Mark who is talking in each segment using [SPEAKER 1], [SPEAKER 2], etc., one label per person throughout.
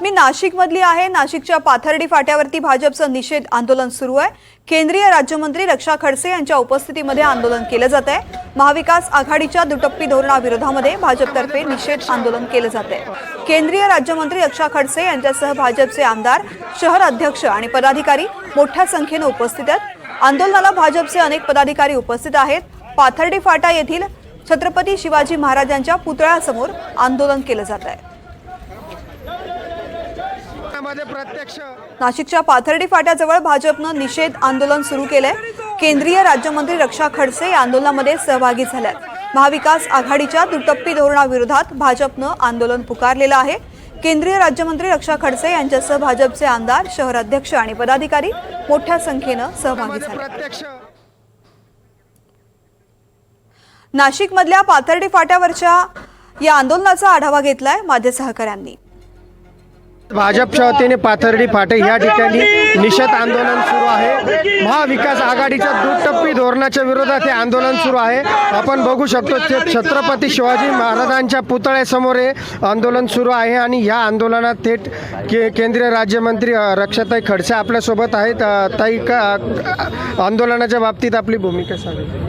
[SPEAKER 1] मी नाशिकमधली आहे. नाशिकच्या पाथर्डी फाट्यावरती भाजपचं निषेध आंदोलन सुरू आहे. केंद्रीय राज्यमंत्री रक्षा खडसे यांच्या उपस्थितीमध्ये आंदोलन केलं जात आहे महाविकास आघाडीच्या दुटप्पी धोरणाविरोधामध्ये भाजपतर्फे निषेध आंदोलन केलं जात आहे केंद्रीय राज्यमंत्री रक्षा खडसे यांच्यासह भाजपचे आमदार शहर अध्यक्ष आणि पदाधिकारी मोठ्या संख्येनं उपस्थित आहेत. आंदोलनाला भाजपचे अनेक पदाधिकारी उपस्थित आहेत. पाथर्डी फाटा येथील छत्रपती शिवाजी महाराजांच्या पुतळ्यासमोर आंदोलन केलं जात आहे
[SPEAKER 2] मध्ये प्रत्यक्ष.
[SPEAKER 1] नाशिकच्या पाथर्डी फाट्याजवळ भाजपनं निषेध आंदोलन सुरू केलंय. केंद्रीय राज्यमंत्री रक्षा खडसे या आंदोलनामध्ये सहभागी झाल्यात. महाविकास आघाडीच्या दुटप्पी धोरणाविरोधात भाजपनं आंदोलन पुकारलेलं आहे. केंद्रीय राज्यमंत्री रक्षा खडसे यांच्यासह भाजपचे आमदार शहर अध्यक्ष आणि पदाधिकारी मोठ्या संख्येनं सहभागी झाले. नाशिकमधल्या पाथर्डी फाट्यावरच्या या आंदोलनाचा आढावा घेतलाय माझे सहकाऱ्यांनी.
[SPEAKER 2] भाजपच्या वतीने पाथर्डी फाटे या ठिकाणी निषेध आंदोलन सुरू आहे. महाविकास आघाडीच्या दुटप्पी धोरणाच्या विरोधात हे आंदोलन सुरू आहे. आपण बघू शकतो छत्रपती शिवाजी महाराजांच्या पुतळ्यासमोर हे आंदोलन सुरू आहे आणि या आंदोलनात थेट के केंद्रीय राज्यमंत्री रक्षाताई खडसे आपल्यासोबत आहेत. ताई का आंदोलनाच्या बाबतीत आपली भूमिका सांगितली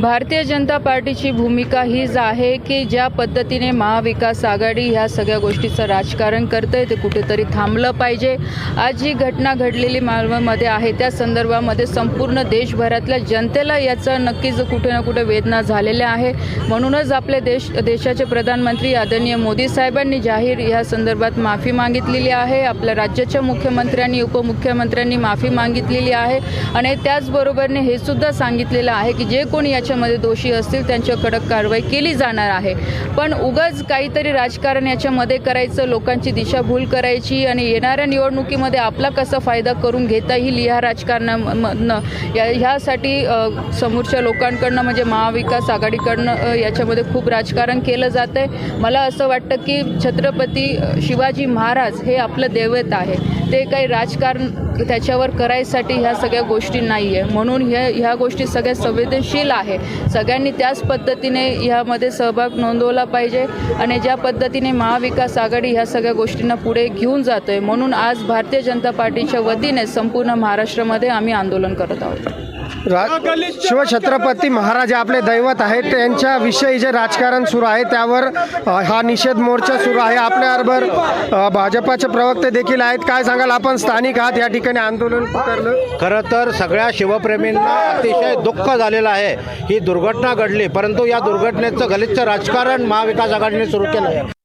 [SPEAKER 3] भारतीय जनता पार्टीची भूमिका हीच आहे की ज्या पद्धतीने महाविकास आघाडी ह्या सगळ्या गोष्टीचं राजकारण करतंय ते कुठेतरी थांबलं पाहिजे. आज जी घटना घडलेली मालवणमध्ये आहे त्या संदर्भामध्ये संपूर्ण देशभरातल्या जनतेला याचा नक्कीच कुठे ना कुठे वेदना झालेल्या आहे. म्हणूनच आपले देश देशाचे प्रधानमंत्री आदरणीय मोदी साहेबांनी जाहीर या संदर्भात माफी मागितलेली आहे. आपल्या राज्याच्या मुख्यमंत्र्यांनी उपमुख्यमंत्र्यांनी माफी मागितलेली आहे. आणि त्याचबरोबरने हे सुद्धा सांगितलेलं आहे की जे कोणी याच्यामध्ये दोषी असतील त्यांच्या कडक कारवाई केली जाणार आहे. पण उगाच काहीतरी राजकारण याच्यामध्ये करायचं लोकांची दिशाभूल करायची आणि येणाऱ्या निवडणुकीमध्ये आपला कसा फायदा करून घेता येईल ह्या राजकारणामधनं या ह्यासाठी समोरच्या लोकांकडनं म्हणजे महाविकास आघाडीकडनं याच्यामध्ये खूप राजकारण केलं जातं आहे मला असं वाटतं की छत्रपती शिवाजी महाराज हे आपलं दैवत आहे. ते काही राजकारण त्याच्यावर करायसाठी ह्या सगळ्या गोष्टी नाही आहे म्हणून ह्या ह्या गोष्टी सगळ्या संवेदनशील आहे. सगळ्यांनी त्याच पद्धतीने ह्यामध्ये सहभाग नोंदवला पाहिजे आणि ज्या पद्धतीने महाविकास आघाडी ह्या सगळ्या गोष्टींना पुढे घेऊन जातो आहे म्हणून आज भारतीय जनता पार्टीच्या वतीने संपूर्ण महाराष्ट्रामध्ये आम्ही आंदोलन करत आहोत.
[SPEAKER 2] शिवछत्रपती महाराज आपले दैवत आहेत. त्यांच्याविषयी जे राजकारण सुरू आहे त्यावर हा निषेध मोर्चा सुरू आहे. आपल्याबरोबर भाजपाचे प्रवक्ते देखील आहेत. काय सांगाल? आपण स्थानिक आहात. या ठिकाणी आंदोलन करलं
[SPEAKER 4] खरं तर सगळ्या शिवप्रेमींना अतिशय दुःख झालेलं आहे. ही दुर्घटना घडली परंतु या दुर्घटनेचं गलिच्छ राजकारण महाविकास आघाडीने सुरू केलं आहे